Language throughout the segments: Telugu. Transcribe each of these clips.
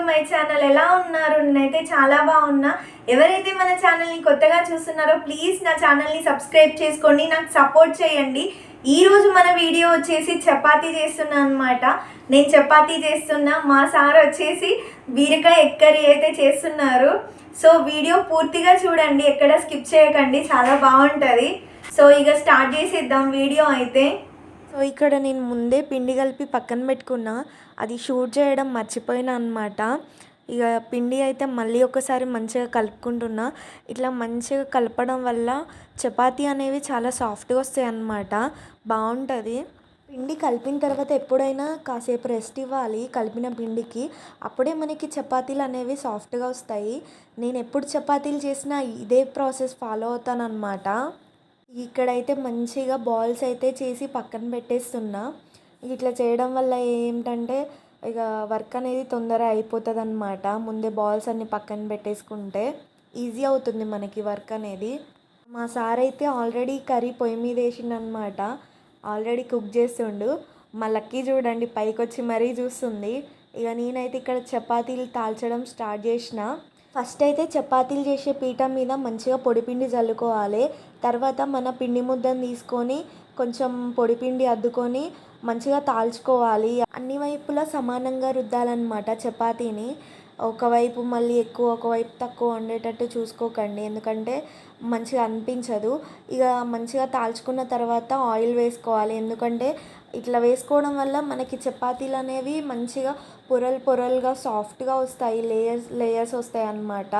టు మై ఛానల్ ఎలా ఉన్నారు? నేనైతే చాలా బాగున్నా. ఎవరైతే మన ఛానల్ని కొత్తగా చూస్తున్నారో ప్లీజ్ నా ఛానల్ని సబ్స్క్రైబ్ చేసుకోండి. నాకు సపోర్ట్ చేయండి. ఈరోజు మన వీడియో వచ్చేసి చపాతీ చేస్తున్నా అనమాట నేను చపాతీ చేస్తున్నా. మా సార్ వచ్చేసి బీరకాయ ఎక్కరి అయితే చేస్తున్నారు. సో వీడియో పూర్తిగా చూడండి. ఎక్కడ స్కిప్ చేయకండి. చాలా బాగుంటుంది. సో ఇక స్టార్ట్ చేసేద్దాం వీడియో అయితే. సో ఇక్కడ నేను ముందే పిండి కలిపి పక్కన పెట్టుకున్నా. అది షూట్ చేయడం మర్చిపోయినా అనమాట ఇక పిండి అయితే మళ్ళీ ఒకసారి మంచిగా కలుపుకుంటున్నా. ఇట్లా మంచిగా కలపడం వల్ల చపాతీ అనేవి చాలా సాఫ్ట్గా వస్తాయి అన్నమాట. బాగుంటుంది. పిండి కలిపిన తర్వాత ఎప్పుడైనా కాసేపు రెస్ట్ ఇవ్వాలి కలిపిన పిండికి. అప్పుడే మనకి చపాతీలు అనేవి సాఫ్ట్గా వస్తాయి. నేను ఎప్పుడు చపాతీలు చేసినా ఇదే ప్రాసెస్ ఫాలో అవుతాను అనమాట ఇక్కడైతే మంచిగా బాల్స్ అయితే చేసి పక్కన పెట్టేస్తున్నా. ఇట్లా చేయడం వల్ల ఏంటంటే ఇక వర్క్ అనేది తొందర అయిపోతుంది అనమాట ముందే బాల్స్ అన్ని పక్కన పెట్టేసుకుంటే ఈజీ అవుతుంది మనకి వర్క్ అనేది. మా సార్ అయితే ఆల్రెడీ కర్రీ పొయ్యి మీద వేసిండనమాట ఆల్రెడీ కుక్ చేస్తుండు. మా లక్కీ చూడండి పైకి వచ్చి మరీ చూస్తుంది. ఇక నేనైతే ఇక్కడ చపాతీలు తాల్చడం స్టార్ట్ చేసిన. ఫస్ట్ అయితే చపాతీలు చేసే పీట మీద మంచిగా పొడిపిండి చల్లుకోవాలి తర్వాత మన పిండి ముద్దను తీసుకొని కొంచెం పొడిపిండి అద్దుకొని మంచిగా తాల్చుకోవాలి. అన్ని వైపులా సమానంగా రుద్దాలన్నమాట చపాతీని. ఒకవైపు మళ్ళీ ఎక్కువ ఒకవైపు తక్కువ ఉండేటట్టు చూసుకోకండి. ఎందుకంటే మంచిగా అనిపించదు. ఇక మంచిగా తాల్చుకున్న తర్వాత ఆయిల్ వేసుకోవాలి. ఎందుకంటే ఇట్లా వేసుకోవడం వల్ల మనకి చపాతీలు అనేవి మంచిగా పొరలు పొరలుగా సాఫ్ట్గా వస్తాయి. లేయర్స్ లేయర్స్ వస్తాయి అన్నమాట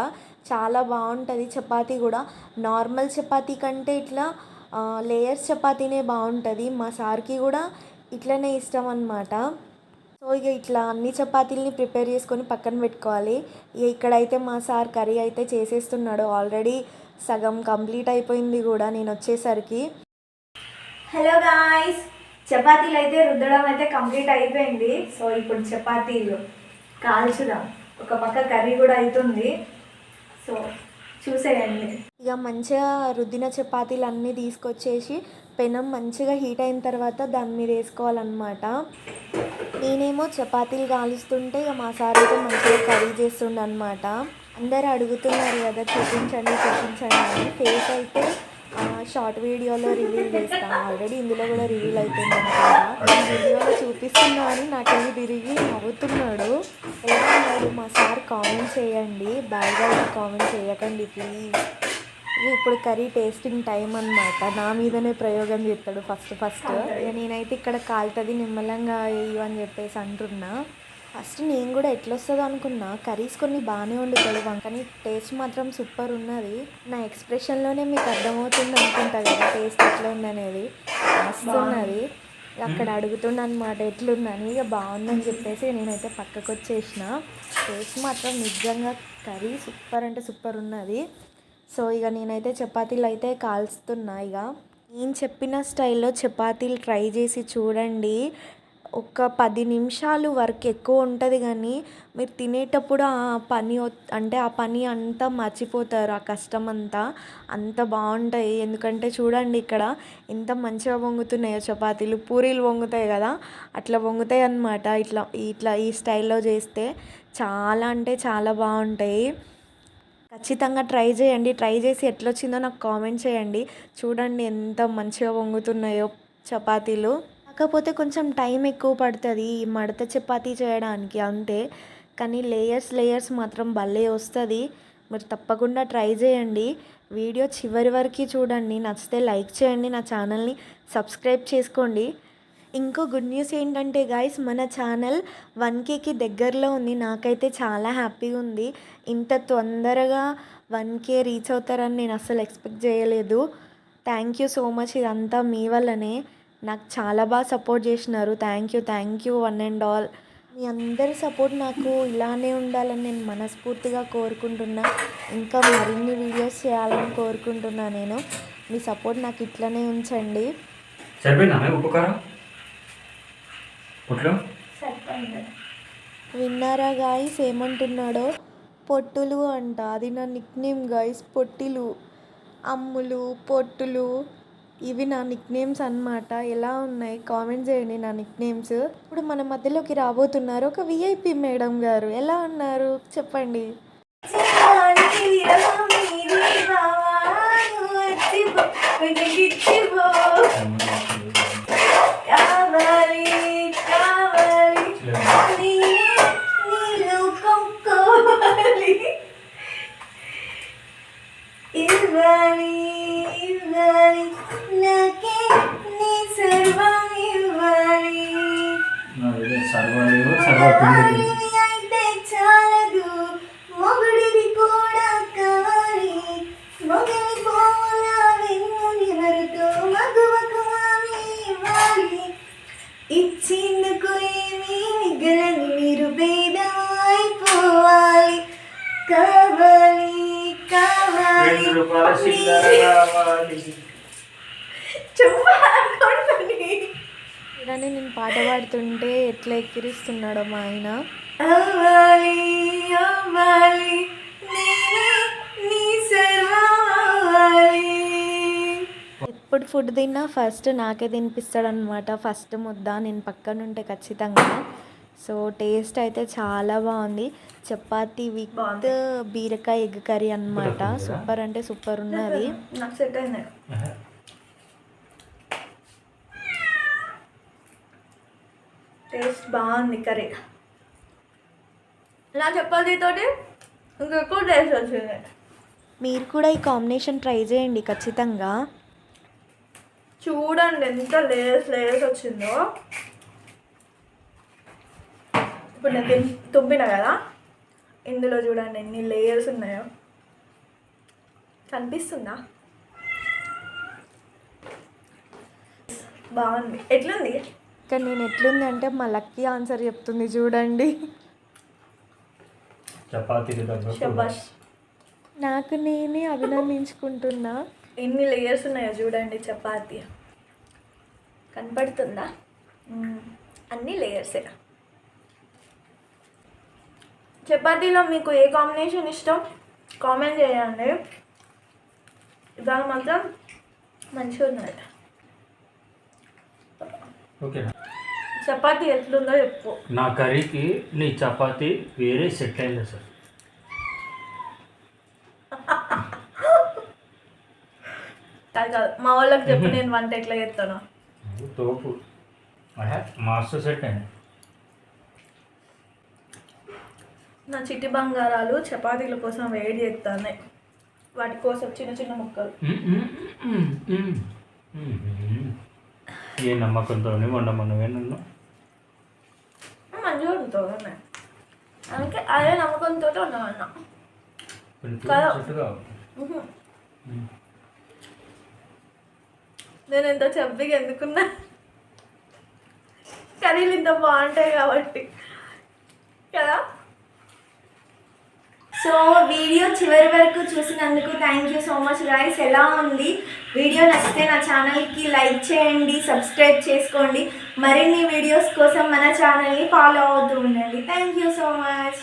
చాలా బాగుంటుంది చపాతీ కూడా. నార్మల్ చపాతీ కంటే ఇట్లా లేయర్స్ చపాతీనే బాగుంటుంది. మా సార్కి కూడా ఇట్లనే ఇష్టం అన్నమాట. సో ఇక ఇట్లా అన్ని చపాతీలని ప్రిపేర్ చేసుకొని పక్కన పెట్టుకోవాలి. ఇక ఇక్కడైతే మా సార్ కర్రీ అయితే చేసేస్తున్నాడు. ఆల్రెడీ సగం కంప్లీట్ అయిపోయింది కూడా నేను వచ్చేసరికి. హలో గాయ్స్ చపాతీలు అయితే రుద్దడం అయితే కంప్లీట్ అయిపోయింది. సో ఇప్పుడు చపాతీలు కాల్చుదాం. ఒక పక్క కర్రీ కూడా అవుతుంది సో చూసేయండి. ఇక మంచిగా రుద్దిన చపాతీలు అన్నీ తీసుకొచ్చేసి పెనం మంచిగా హీట్ అయిన తర్వాత దాని మీద వేసుకోవాలన్నమాట. నేనేమో చపాతీలు కాలుస్తుంటే ఇక మా సార్ అయితే మంచిగా కర్రీ చేస్తుండనమాట అందరు అడుగుతున్నారు కదా చూపించండి చూపించండి అని. ఫేస్ అయితే షార్ట్ వీడియోలో రివీల్ చేస్తాను ఆల్రెడీ ఇందులో కూడా రివీల్ అయిపోయింది అనుకుంటా. వీడియోలో చూపిస్తున్నా అని నాకెళ్ళి తిరిగి నవ్వుతున్నాడు. ఎలా ఉన్నాడు మా సార్ కామెంట్ చేయండి. బాగా కామెంట్ చేయకండి ప్లీజ్ ఇప్పుడు కర్రీ టేస్టింగ్ టైం అన్నమాట. నా మీదనే ప్రయోగం చేస్తాడు ఫస్ట్ ఫస్ట్ ఇక నేనైతే ఇక్కడ కాలుతుంది నిమ్మలంగా వేయు అని చెప్పేసి అంటున్నా. ఫస్ట్ నేను కూడా ఎట్లా వస్తుందో అనుకున్నా. కర్రీస్ కొన్ని బాగానే వండుతాడు కానీ టేస్ట్ మాత్రం సూపర్ ఉన్నది. నా ఎక్స్ప్రెషన్లోనే మీకు అర్థమవుతుంది అనుకుంటా కదా టేస్ట్ ఎట్లా ఉందనేది మస్తు ఉన్నది. అక్కడ అడుగుతుండ అనమాట ఎట్లుందని. ఇక బాగుందని చెప్పేసి నేనైతే పక్కకు వచ్చేసిన టేస్ట్ మాత్రం నిజంగా కర్రీ సూపర్ అంటే సూపర్ ఉన్నది. సో ఇక నేనైతే చపాతీలు అయితే కాల్స్తున్నా ఇక. నేను చెప్పిన స్టైల్లో చపాతీలు ట్రై చేసి చూడండి. ఒక పది నిమిషాలు వర్క్ ఎక్కువ ఉంటుంది కానీ మీరు తినేటప్పుడు ఆ పని అంటే ఆ పని అంతా మర్చిపోతారు ఆ కష్టం అంతా. అంత బాగుంటాయి. ఎందుకంటే చూడండి ఇక్కడ ఎంత మంచిగా పొంగుతున్నాయో చపాతీలు పూరీలు పొంగుతాయి కదా. అట్లా పొంగుతాయి అన్నమాట. ఇట్లా ఇట్లా ఈ స్టైల్లో చేస్తే చాలా అంటే చాలా బాగుంటాయి. ఖచ్చితంగా ట్రై చేయండి. ట్రై చేసి ఎట్లొచ్చిందో నాకు కామెంట్ చేయండి. చూడండి ఎంత మంచిగా పొంగుతున్నాయో చపాతీలు. కాకపోతే కొంచెం టైం ఎక్కువ పడుతుంది ఈ మడత చపాతీ చేయడానికి అంతే. కానీ లేయర్స్ లేయర్స్ మాత్రం భలే వస్తుంది. మీరు తప్పకుండా ట్రై చేయండి. వీడియో చివరి వరకు చూడండి. నచ్చితే లైక్ చేయండి. నా ఛానల్ని సబ్స్క్రైబ్ చేసుకోండి. ఇంకో గుడ్ న్యూస్ ఏంటంటే గాయస్ మన ఛానల్ వన్ కేకి దగ్గరలో ఉంది. నాకైతే చాలా హ్యాపీగా ఉంది. ఇంత తొందరగా వన్ కే రీచ్ అవుతారని నేను అస్సలు ఎక్స్పెక్ట్ చేయలేదు. థ్యాంక్ యూ సో మచ్ ఇదంతా మీ వల్లనే. నాకు చాలా బాగా సపోర్ట్ చేసినారు. Thank you thank you one and all. మీ అందరి సపోర్ట్ నాకు ఇలానే ఉండాలని నేను మనస్ఫూర్తిగా కోరుకుంటున్నా. ఇంకా మరిన్ని వీడియోస్ చేయాలని కోరుకుంటున్నా నేను. మీ సపోర్ట్ నాకు ఇట్లనే ఉంచండి. విన్నారా గాయస్? ఏమంటున్నాడో? పొట్టులు అంట. అది నా నిక్ నేమ్ గాయస్ పొట్టిలు. అమ్ములు పొట్టులు. ఇవి నా నిక్ నేమ్స్ అనమాట ఎలా ఉన్నాయి? కామెంట్ చేయండి నా నిక్ నేమ్స్ ఇప్పుడు మన మధ్యలోకి రాబోతున్నారు ఒక విఐపి మేడం గారు. ఎలా ఉన్నారు? చెప్పండి. చిన్నానికి ఆమె ఇవ్వాలి ఇచ్చేందుకు ఏమీ మిగలని మీరు భేదమైపోవాలి కావాలి కావాలి. చెప్పాలి కానీ నేను పాట పాడుతుంటే ఎట్లా ఎక్కిరిస్తున్నాడో మా ఆయన. అవ్వాలి అవ్వాలి ఎప్పుడు ఫుడ్ తిన్నా ఫస్ట్ నాకే తినిపిస్తాడనమాట ఫస్ట్ ముద్ద నేను పక్కన ఉంటే ఖచ్చితంగా. సో టేస్ట్ అయితే చాలా బాగుంది. చపాతీ విత్. బీరకాయ ఎగ్ కర్రీ అనమాట సూపర్ అంటే సూపర్ ఉన్నది నాకు సెట్ అయింది టేస్ట్ బాగుంది కర్రీ. నా చపాతీతోటి ఇంకెక్కువ టేస్ట్ వచ్చింది. మీరు కూడా ఈ కాంబినేషన్ ట్రై చేయండి ఖచ్చితంగా. చూడండి ఎంత లేయర్స్ లేయర్స్ వచ్చిందో. ఇప్పుడు నేను తుంపిన కదా ఇందులో చూడండి ఎన్ని లేయర్స్ ఉన్నాయో. కనిపిస్తుందా? బాగుంది. ఎట్లుంది? కానీ నేను ఎట్లుంది అంటే మా లక్కీ ఆన్సర్ చెప్తుంది చూడండి. శబాష్ నాకు నేనే అభినందించుకుంటున్నా. ఎన్ని లేయర్స్ ఉన్నాయో చూడండి చపాతీ. కనపడుతుందా. అన్ని లేయర్సే చపాతీలో మీకు ఏ కాంబినేషన్ ఇష్టం? కామెంట్ చేయండి. ఇవాళ మాత్రం మంచిగా ఉన్నది ఓకే. చపాతీ ఎట్లుందో చెప్పు. నా కర్రీకి నీ చపాతీ వేరే సెట్ అయింది సార్. కాదు కాదు మా వాళ్ళకి చెప్పు నేను వంట ఎట్లా చేస్తాను తోపు. మాస్టర్ సెట్ అయింది. నా చిట్టి బంగారాలు చపాతీల కోసం వెయిట్ చేస్తాను వాటి కోసం చిన్న చిన్న ముక్కలు. ఏ నమ్మకంతో వండమన్నవే నన్ను? మంచిగా అందుకే అదే నమ్మకంతో ఉహు. నేను ఎంత చబ్బిగా ఎందుకున్నా? కర్రీలు ఇంత బాగుంటాయి కాబట్టి. కదా? సో వీడియో చివరి వరకు చూసినందుకు thank you so much guys ఎలా ఉంది? వీడియో నచ్చితే నా ఛానల్కి లైక్ చేయండి సబ్స్క్రైబ్ చేసుకోండి. మరిన్ని వీడియోస్ కోసం మన ఛానల్ని ఫాలో అవుతూ ఉండండి. Thank you so much